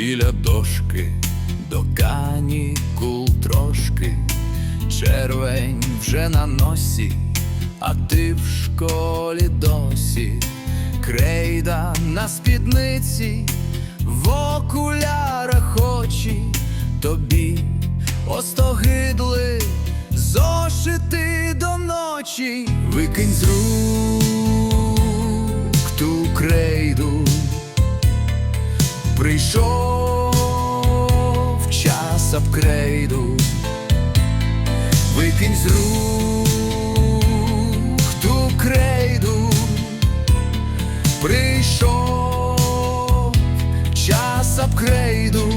біля дошки, до канікул трошки, червень вже на носі, а ти в школі досі, крейда на спідниці, в окулярах очі. Тобі остогидли, зошити до ночі, викинь з рук Прийшов час апгрейду, викинь з рук ту крейду, прийшов час апгрейду,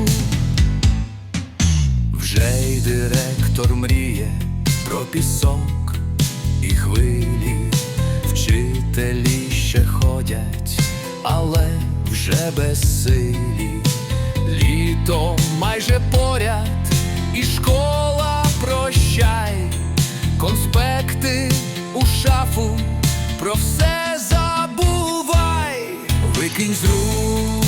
вже й директор мріє про пісок і хвилі, вчителі ще ходять, але вже безсилі. Літо майже поряд, і школа прощай, конспекти у шафу, про все забувай, викинь з рук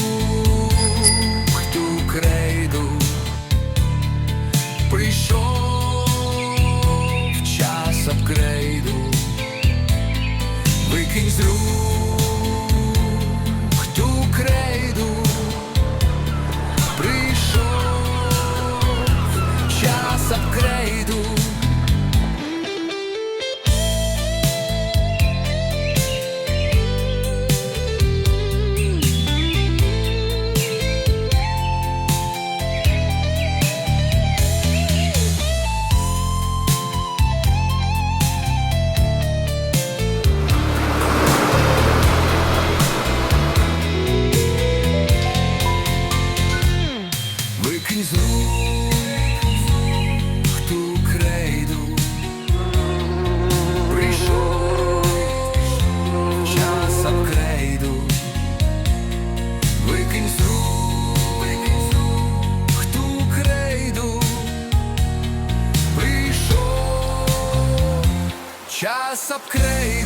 прийшов? Час апгрейду, викинь з рук, в ту крейду прийшов? Час апгрейду.